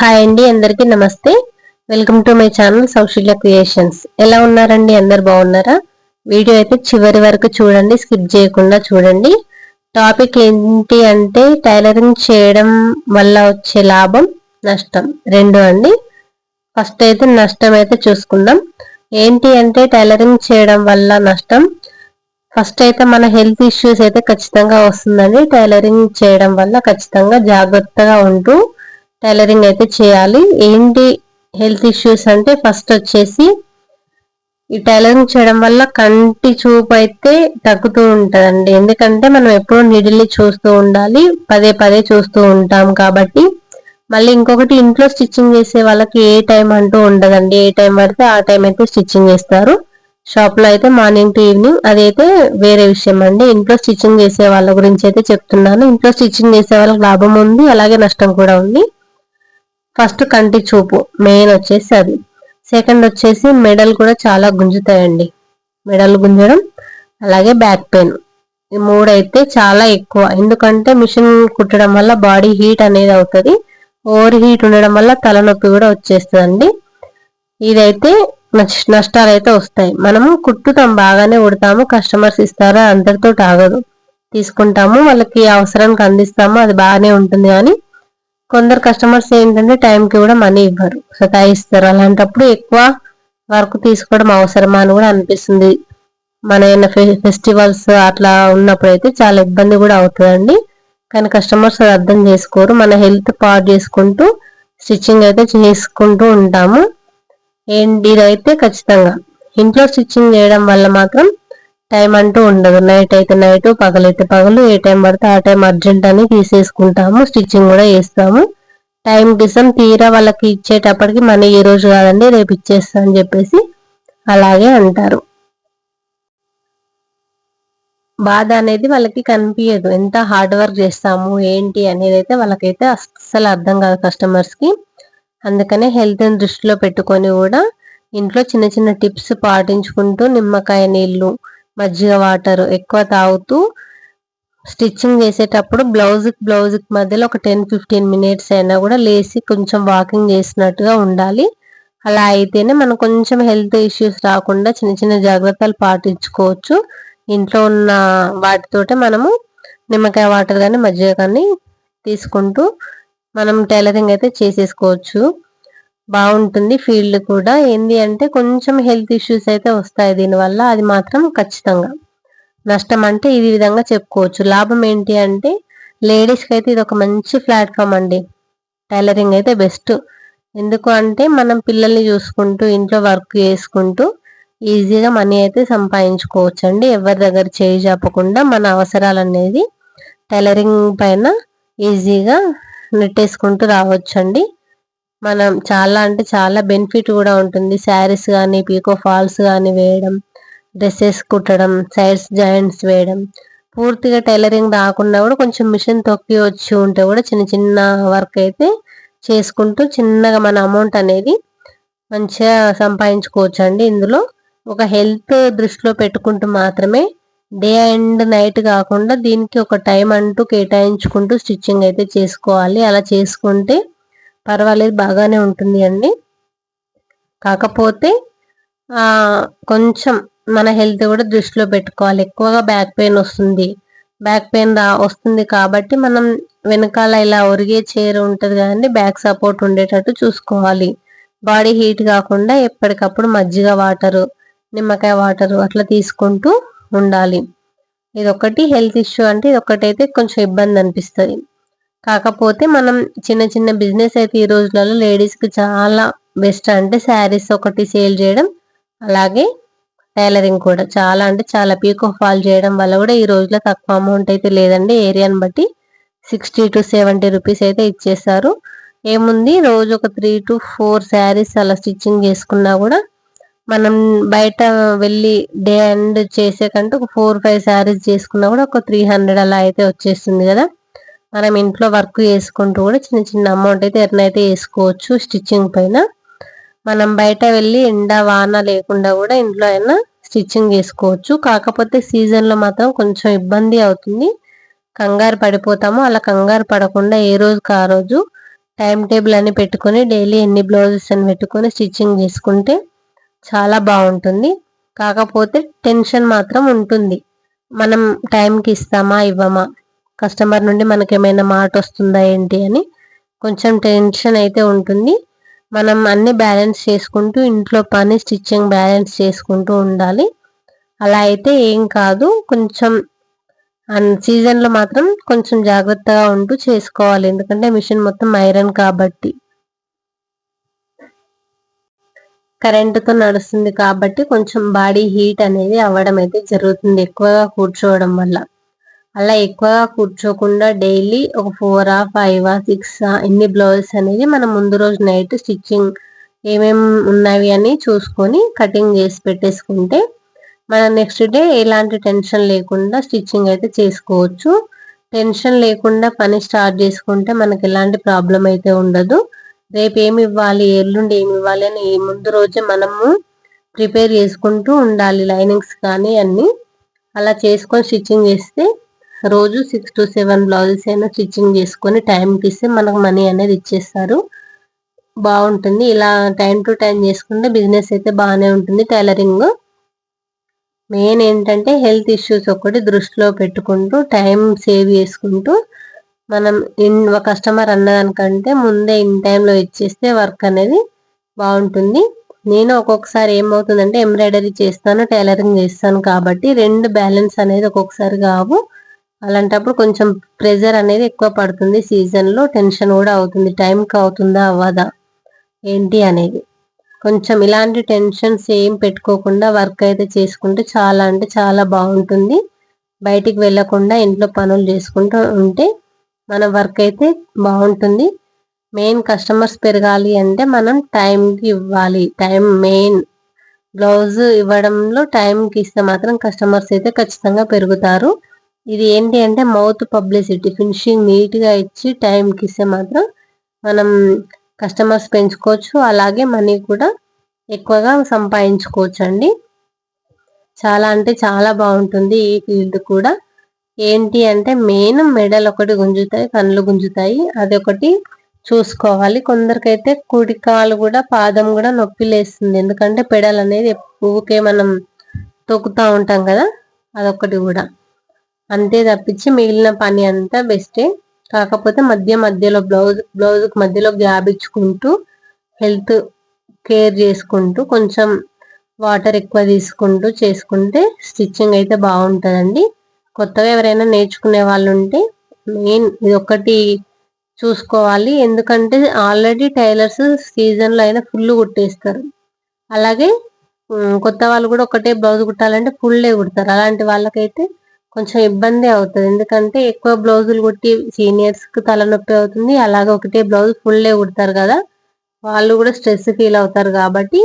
Hi అండి అందరికీ నమస్తే. Welcome to my channel Soushalya creations ఎలా ఉన్నారండి? అందరు బాగున్నారా? వీడియో అయితే చివరి వరకు చూడండి స్కిప్ చేయకుండా చూడండి. టాపిక్ ఏంటి అంటే టైలరింగ్ చేయడం వల్ల వచ్చే లాభం నష్టం రెండు అండి. ఫస్ట్ అయితే నష్టం అయితే చూసుకుందాం. ఏంటి అంటే టైలరింగ్ చేయడం వల్ల నష్టం. ఫస్ట్ అయితే మన హెల్త్ ఇష్యూస్ అయితే ఖచ్చితంగా వస్తుందండి. టైలరింగ్ చేయడం వల్ల ఖచ్చితంగా జాగ్రత్తగా ఉంటూ టైలరింగ్ అయితే చేయాలి. ఏంటి హెల్త్ ఇష్యూస్ అంటే ఫస్ట్ వచ్చేసి ఈ టైలరింగ్ చేయడం వల్ల కంటి చూపు అయితే తగ్గుతూ ఉంటుందండి. ఎందుకంటే మనం ఎప్పుడూ నీడిల్ని చూస్తూ ఉండాలి. పదే పదే చూస్తూ ఉంటాం కాబట్టి. మళ్ళీ ఇంకొకటి ఇంట్లో స్టిచ్చింగ్ చేసే వాళ్ళకి ఏ టైం అంటూ ఉండదండి. ఏ టైం పడితే ఆ టైం అయితే స్టిచ్చింగ్ చేస్తారు. షాప్లో అయితే మార్నింగ్ టు ఈవినింగ్ అదైతే వేరే విషయం అండి. ఇంట్లో స్టిచ్చింగ్ చేసే వాళ్ళ గురించి అయితే చెప్తున్నాను. ఇంట్లో స్టిచ్చింగ్ చేసే వాళ్ళకి లాభం ఉంది అలాగే నష్టం కూడా ఉంది. ఫస్ట్ కంటి చూపు మెయిన్ వచ్చేసి అది. సెకండ్ వచ్చేసి మెడల్ కూడా చాలా గుంజుతాయండి. మెడల్ గుంజడం అలాగే బ్యాక్ పెయిన్. ఈ మూడైతే చాలా ఎక్కువ. ఎందుకంటే మిషన్ కుట్టడం వల్ల బాడీ హీట్ అనేది అవుతుంది. ఓవర్ హీట్ ఉండడం వల్ల తలనొప్పి కూడా వచ్చేస్తుందండి. ఇదైతే నష్టాలు అయితే వస్తాయి. మనము కుట్టుతాం బాగానే ఉడతాము కస్టమర్స్ ఇస్తారా అందరితో ఆగదు తీసుకుంటాము వాళ్ళకి అవసరానికి అందిస్తాము అది బాగానే ఉంటుంది కానీ కొందరు కస్టమర్స్ ఏంటంటే టైంకి కూడా మనీ ఇవ్వరు సతాయిస్తారు. అలాంటప్పుడు ఎక్కువ వర్క్ తీసుకోవడం అవసరమా అని కూడా అనిపిస్తుంది. మన ఏమైనా ఫెస్టివల్స్ అట్లా ఉన్నప్పుడు అయితే చాలా ఇబ్బంది కూడా అవుతుందండి. కానీ కస్టమర్స్ అది అర్థం చేసుకోరు. మన హెల్త్ పాడు చేసుకుంటూ స్టిచ్చింగ్ అయితే చేసుకుంటూ ఉంటాము. ఏంటి ఇదైతే ఖచ్చితంగా. ఇంట్లో స్టిచ్చింగ్ చేయడం వల్ల మాత్రం టైం అంటూ ఉండదు. నైట్ అయితే నైట్ పగలైతే పగలు. ఏ టైం పడితే ఆ టైం అర్జెంట్ అని తీసేసుకుంటాము. స్టిచ్చింగ్ కూడా చేస్తాము. టైం కిసం తీరా వాళ్ళకి ఇచ్చేటప్పటికి మనీ ఈ రోజు కాదండి రేపు ఇచ్చేస్తా అని చెప్పేసి అలాగే అంటారు. బాధ అనేది వాళ్ళకి కనిపించదు ఎంత హార్డ్ వర్క్ చేస్తాము ఏంటి అనేది అయితే వాళ్ళకైతే అస్సలు అర్థం కాదు కస్టమర్స్కి అందుకనే హెల్త్ని దృష్టిలో పెట్టుకొని కూడా ఇంట్లో చిన్న చిన్న టిప్స్ పాటించుకుంటూ నిమ్మకాయ నీళ్ళు మజ్జిగ వాటర్ ఎక్కువ తాగుతూ స్టిచ్చింగ్ చేసేటప్పుడు బ్లౌజ్కి బ్లౌజ్కి మధ్యలో ఒక టెన్ ఫిఫ్టీన్ మినిట్స్ అయినా కూడా లేచి కొంచెం వాకింగ్ చేసినట్టుగా ఉండాలి. అలా అయితేనే మనం కొంచెం హెల్త్ ఇష్యూస్ రాకుండా చిన్న చిన్న జాగ్రత్తలు పాటించుకోవచ్చు. ఇంట్లో ఉన్న వాటితోటే మనము నిమ్మకాయ వాటర్ కానీ మజ్జిగ కానీ తీసుకుంటూ మనం టైలరింగ్ అయితే చేసేసుకోవచ్చు. బాగుంటుంది ఫీల్డ్ కూడా. ఏంది అంటే కొంచెం హెల్త్ ఇష్యూస్ అయితే వస్తాయి దీనివల్ల. అది మాత్రం ఖచ్చితంగా. నష్టం అంటే ఈ విధంగా చెప్పుకోవచ్చు. లాభం ఏంటి అంటే లేడీస్కి అయితే ఇది ఒక మంచి ప్లాట్ఫామ్ అండి. టైలరింగ్ అయితే బెస్ట్. ఎందుకు అంటే మనం పిల్లల్ని చూసుకుంటూ ఇంట్లో వర్క్ చేసుకుంటూ ఈజీగా మనీ అయితే సంపాదించుకోవచ్చు అండి ఎవరి దగ్గర చేయి చెప్పకుండా మన అవసరాలు అనేది టైలరింగ్ పైన ఈజీగా నెట్టేసుకుంటూ రావచ్చు అండి మనం చాలా అంటే చాలా బెనిఫిట్ కూడా ఉంటుంది. శారీస్ కానీ పీకో ఫాల్స్ కానీ వేయడం డ్రెస్సెస్ కుట్టడం సైడ్స్ జాయింట్స్ వేయడం. పూర్తిగా టైలరింగ్ రాకుండా కూడా కొంచెం మిషన్ తొక్కి వచ్చి ఉంటే కూడా చిన్న చిన్న వర్క్ అయితే చేసుకుంటూ చిన్నగా మన అమౌంట్ అనేది మంచిగా సంపాదించుకోవచ్చు అండి ఇందులో ఒక హెల్త్ దృష్టిలో పెట్టుకుంటూ మాత్రమే డే అండ్ నైట్ కాకుండా దీనికి ఒక టైం అంటూ కేటాయించుకుంటూ స్టిచ్చింగ్ అయితే చేసుకోవాలి. అలా చేసుకుంటే పర్వాలేదు బాగానే ఉంటుంది అండి. కాకపోతే కొంచెం మన హెల్త్ కూడా దృష్టిలో పెట్టుకోవాలి. ఎక్కువగా బ్యాక్ పెయిన్ వస్తుంది. బ్యాక్ పెయిన్ రా వస్తుంది కాబట్టి మనం వెనకాల ఇలా ఒరిగే చైర్ ఉంటుంది కదండి బ్యాక్ సపోర్ట్ ఉండేటట్టు చూసుకోవాలి. బాడీ హీట్ కాకుండా ఎప్పటికప్పుడు మజ్జిగ వాటరు నిమ్మకాయ వాటరు అట్లా తీసుకుంటూ ఉండాలి. ఇది ఒకటి హెల్త్ ఇష్యూ అంటే ఇది ఒకటైతే కొంచెం ఇబ్బంది అనిపిస్తుంది. కాకపోతే మనం చిన్న చిన్న బిజినెస్ అయితే ఈ రోజులలో లేడీస్కి చాలా బెస్ట్ అంటే శారీస్ ఒకటి సేల్ చేయడం అలాగే టైలరింగ్ కూడా. చాలా అంటే చాలా పీక్ ఫాల్ చేయడం వల్ల కూడా ఈ రోజులో తక్కువ అమౌంట్ అయితే లేదండి. ఏరియాని బట్టి సిక్స్టీ టు సెవెంటీ రూపీస్ అయితే ఇచ్చేస్తారు. ఏముంది? రోజు ఒక త్రీ టు ఫోర్ శారీస్ అలా స్టిచ్చింగ్ చేసుకున్నా కూడా మనం బయట వెళ్ళి డే అండ్ చేసే కంటే ఒక ఫోర్ ఫైవ్ శారీస్ చేసుకున్నా కూడా ఒక త్రీ హండ్రెడ్ అలా అయితే వచ్చేస్తుంది కదా. మనం ఇంట్లో వర్క్ చేసుకుంటూ కూడా చిన్న చిన్న అమౌంట్ అయితే ఎర్న్ అయితే వేసుకోవచ్చు స్టిచ్చింగ్ పైన. మనం బయట వెళ్ళి ఎండ వాన లేకుండా కూడా ఇంట్లో అయినా స్టిచ్చింగ్ చేసుకోవచ్చు. కాకపోతే సీజన్లో మాత్రం కొంచెం ఇబ్బంది అవుతుంది. కంగారు పడిపోతాము. అలా కంగారు పడకుండా ఏ రోజుకి ఆ రోజు టైం టేబుల్ అని పెట్టుకొని డైలీ ఎన్ని బ్లౌజెస్ అని పెట్టుకొని స్టిచ్చింగ్ చేసుకుంటే చాలా బాగుంటుంది. కాకపోతే టెన్షన్ మాత్రం ఉంటుంది. మనం టైంకి ఇస్తామా ఇవ్వమా? కస్టమర్ నుండి మనకేమైనా ఏమైనా మాట వస్తుందా ఏంటి అని కొంచెం టెన్షన్ అయితే ఉంటుంది. మనం అన్ని బ్యాలెన్స్ చేసుకుంటూ ఇంట్లో పని స్టిచ్చింగ్ బ్యాలెన్స్ చేసుకుంటూ ఉండాలి. అలా అయితే ఏం కాదు. కొంచెం సీజన్లో మాత్రం కొంచెం జాగ్రత్తగా ఉంటూ చేసుకోవాలి. ఎందుకంటే మిషన్ మొత్తం ఐరన్ కాబట్టి. కరెంటుతో నడుస్తుంది కాబట్టి కొంచెం బాడీ హీట్ అనేది అవ్వడం అయితే జరుగుతుంది ఎక్కువగా కూర్చోవడం వల్ల. అలా ఎక్కువగా కూర్చోకుండా డైలీ ఒక ఫోర్ ఆ ఫైవ్ ఆ సిక్స్ ఆ ఎన్ని బ్లౌజెస్ అనేది మనం ముందు రోజు నైట్ స్టిచ్చింగ్ ఏమేమి ఉన్నవి అని చూసుకొని కటింగ్ చేసి పెట్టేసుకుంటే మనం నెక్స్ట్ డే ఎలాంటి టెన్షన్ లేకుండా స్టిచ్చింగ్ అయితే చేసుకోవచ్చు. టెన్షన్ లేకుండా పని స్టార్ట్ చేసుకుంటే మనకి ఎలాంటి ప్రాబ్లం అయితే ఉండదు. రేపు ఏమి ఇవ్వాలి ఎల్లుండి ఏమి ఇవ్వాలి అని ముందు రోజే మనము ప్రిపేర్ చేసుకుంటూ ఉండాలి లైనింగ్స్ కానీ అన్నీ. అలా చేసుకొని స్టిచ్చింగ్ చేస్తే రోజు సిక్స్ టు సెవెన్ బ్లౌజెస్ అయినా స్టిచ్చింగ్ చేసుకొని టైంకి ఇస్తే మనకు మనీ అనేది ఇచ్చేస్తారు. బాగుంటుంది. ఇలా టైం టు టైం చేసుకుంటే బిజినెస్ అయితే బాగానే ఉంటుంది టైలరింగ్ మెయిన్ ఏంటంటే హెల్త్ ఇష్యూస్ ఒకటి దృష్టిలో పెట్టుకుంటూ టైం సేవ్ చేసుకుంటూ మనం ఇన్ కస్టమర్ అన్నదానికంటే ముందే ఇన్ టైంలో ఇచ్చేస్తే వర్క్ అనేది బాగుంటుంది. నేను ఒక్కొక్కసారి ఏమవుతుందంటే ఎంబ్రాయిడరీ చేస్తాను టైలరింగ్ చేస్తాను కాబట్టి రెండు బ్యాలెన్స్ అనేది ఒక్కొక్కసారి కావు. అలాంటప్పుడు కొంచెం ప్రెజర్ అనేది ఎక్కువ పడుతుంది. సీజన్లో టెన్షన్ కూడా అవుతుంది. టైంకి అవుతుందా? అవ్వదా? ఏంటి అనేది. కొంచెం ఇలాంటి టెన్షన్స్ ఏం పెట్టుకోకుండా వర్క్ అయితే చేసుకుంటే చాలా అంటే చాలా బాగుంటుంది. బయటికి వెళ్ళకుండా ఇంట్లో పనులు చేసుకుంటూ ఉంటే మన వర్క్ అయితే బాగుంటుంది. మెయిన్ కస్టమర్స్ పెరగాలి అంటే మనం టైంకి ఇవ్వాలి. టైం మెయిన్ బ్లౌజ్ ఇవ్వడంలో టైంకి ఇస్తే మాత్రం కస్టమర్స్ అయితే ఖచ్చితంగా పెరుగుతారు. ఇది ఏంటి అంటే మౌత్ పబ్లిసిటీ ఫినిషింగ్ నీట్గా ఇచ్చి టైంకి ఇస్తే మాత్రం మనం కస్టమర్స్ పెంచుకోవచ్చు అలాగే మనీ కూడా ఎక్కువగా సంపాదించుకోవచ్చు అండి చాలా అంటే చాలా బాగుంటుంది ఈ ఫీల్డ్ కూడా. ఏంటి అంటే మెయిన్ మెడల్ ఒకటి గుంజుతాయి కళ్ళు గుంజుతాయి అదొకటి చూసుకోవాలి. కొందరికైతే కుడికాలు కూడా పాదం కూడా నొప్పి లేస్తుంది. ఎందుకంటే పెడల్ అనేది ఊకే మనం తొక్కుతూ ఉంటాం కదా అదొకటి కూడా. అంతే తప్పించి మిగిలిన పని అంతా బెస్టే కాకపోతే మధ్య మధ్యలో బ్లౌజ్ బ్లౌజ్కి మధ్యలో గ్యాప్ ఇచ్చుకుంటూ హెల్త్ కేర్ చేసుకుంటూ కొంచెం వాటర్ ఎక్కువ తీసుకుంటూ చేసుకుంటే స్టిచ్చింగ్ అయితే బాగుంటుందండి. కొత్తగా ఎవరైనా నేర్చుకునే వాళ్ళు ఉంటే మెయిన్ ఇది ఒకటి చూసుకోవాలి. ఎందుకంటే ఆల్రెడీ టైలర్స్ సీజన్లో అయినా ఫుల్ కుట్టేస్తారు. అలాగే కొత్త వాళ్ళు కూడా ఒకటే బ్లౌజ్ కుట్టాలంటే ఫుల్లే కుడతారు. అలాంటి వాళ్ళకైతే కొంచెం ఇబ్బంది అవుతుంది. ఎందుకంటే ఎక్కువ బ్లౌజులు కుట్టి సీనియర్స్కి తలనొప్పి అవుతుంది. అలాగే ఒకటే బ్లౌజ్ ఫుల్లే కుడతారు కదా వాళ్ళు కూడా స్ట్రెస్ ఫీల్ అవుతారు కాబట్టి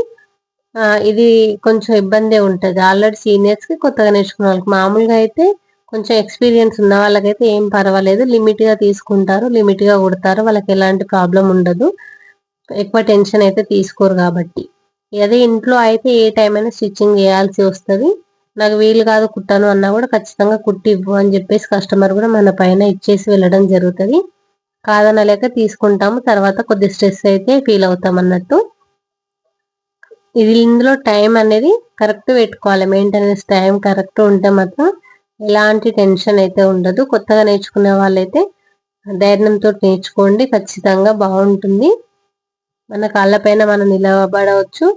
ఇది కొంచెం ఇబ్బంది ఉంటుంది. ఆల్రెడీ సీనియర్స్కి కొత్తగా నేర్చుకున్న వాళ్ళకి. మామూలుగా అయితే కొంచెం ఎక్స్పీరియన్స్ ఉన్న వాళ్ళకైతే ఏం పర్వాలేదు. లిమిట్గా తీసుకుంటారు లిమిట్గా కుడతారు. వాళ్ళకి ఎలాంటి ప్రాబ్లం ఉండదు. ఎక్కువ టెన్షన్ అయితే తీసుకోరు కాబట్టి. అదే ఇంట్లో అయితే ఏ టైం అయినా స్టిచ్చింగ్ చేయాల్సి వస్తుంది. నాకు వీలు కాదు కుట్టాను అన్నా కూడా ఖచ్చితంగా కుట్టి ఇవ్వు అని చెప్పేసి కస్టమర్ కూడా మన పైన ఇచ్చేసి వెళ్ళడం జరుగుతుంది. కాదనలేక తీసుకుంటాము తర్వాత కొద్ది స్ట్రెస్ అయితే ఫీల్ అవుతాం అన్నట్టు. ఇది ఇందులో టైం అనేది కరెక్ట్ పెట్టుకోవాలి మెయింటెనెన్స్ టైం కరెక్ట్ ఉంటే మాత్రం ఎలాంటి టెన్షన్ అయితే ఉండదు. కొత్తగా నేర్చుకునే వాళ్ళైతే ధైర్యంతో నేర్చుకోండి ఖచ్చితంగా బాగుంటుంది. మన కాళ్ళపైన మనం నిలబడవచ్చు.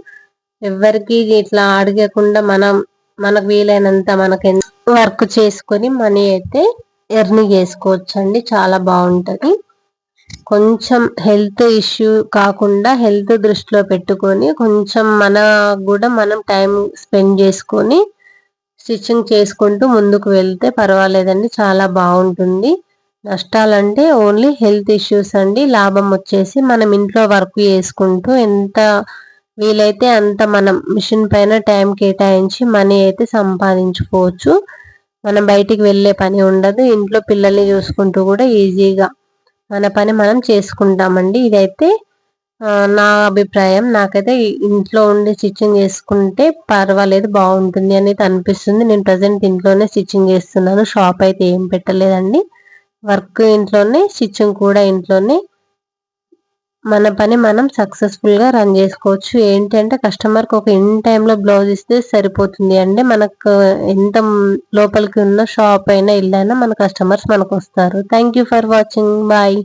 ఎవరికి ఇట్లా అడగకుండా మనం మనకు వీలైనంత మనకి వర్క్ చేసుకొని మనీ అయితే ఎర్ని చేసుకోవచ్చు అండి చాలా బాగుంటుంది. కొంచెం హెల్త్ ఇష్యూ కాకుండా హెల్త్ దృష్టిలో పెట్టుకొని కొంచెం మన కూడా మనం టైం స్పెండ్ చేసుకొని స్టిచ్చింగ్ చేసుకుంటూ ముందుకు వెళ్తే పర్వాలేదండి. చాలా బాగుంటుంది. నష్టాలంటే ఓన్లీ హెల్త్ ఇష్యూస్ అండి. లాభం వచ్చేసి మనం ఇంట్లో వర్క్ చేసుకుంటూ ఎంత వీలైతే అంత మనం మిషన్ పైన టైం కేటాయించి మనీ అయితే సంపాదించుకోవచ్చు. మనం బయటికి వెళ్ళే పని ఉండదు. ఇంట్లో పిల్లల్ని చూసుకుంటూ కూడా ఈజీగా మన పని మనం చేసుకుంటామండి. ఇదైతే నా అభిప్రాయం. నాకైతే ఇంట్లో ఉండి స్టిచ్చింగ్ చేసుకుంటే పర్వాలేదు బాగుంటుంది అనేది అనిపిస్తుంది. నేను ప్రజెంట్ ఇంట్లోనే స్టిచ్చింగ్ చేస్తున్నాను. షాప్ అయితే ఏం పెట్టలేదండి. వర్క్ ఇంట్లోనే స్టిచ్చింగ్ కూడా ఇంట్లోనే మన పని మనం సక్సెస్ఫుల్గా రన్ చేసుకోవచ్చు. ఏంటంటే కస్టమర్కి ఒక ఇన్ టైంలో లో బ్లౌజ్ ఇస్తే సరిపోతుంది. అంటే మనకు ఎంత లోపలికి ఉన్న షాప్ అయినా ఇల్లైనా మన కస్టమర్స్ మనకు వస్తారు thank you for watching bye